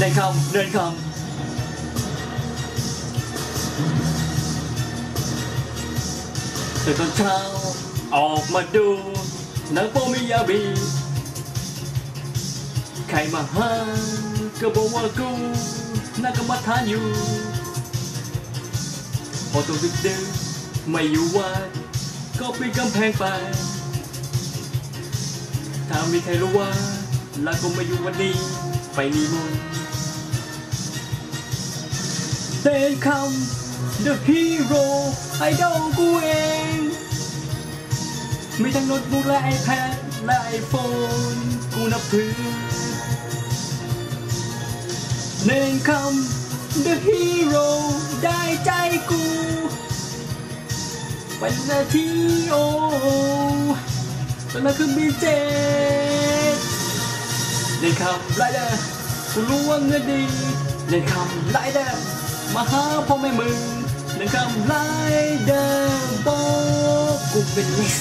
Nên không, nên không. Từ con trao Ọt đu Nắng bố mi ya mà ha Cơ bố mơ cu Nà cơ mắt thá nhu. Ô tô ไม่อยู่วัดก็ปีนกำแพงไป ถ้ามีใครรู้ว่าลาก็ไม่อยู่วันนี้ ไปนีมนต์เต้นคำ The Hero ไอดอลกูเอง มีทั้งโน้ตบุ๊กและ iPad และ iPhone กูนับถือเน้นคำ The Hero ได้ใจกู เป็นนาทีโอเป็นมาคือบีเจ็ดเล่นคำไรเดอร์กูรู้ว่าเงินดีเล่นคำไรเดอร์มาหาพ่อแม่มึงเล่นคำไรเดอร์บอกกูเป็นลิส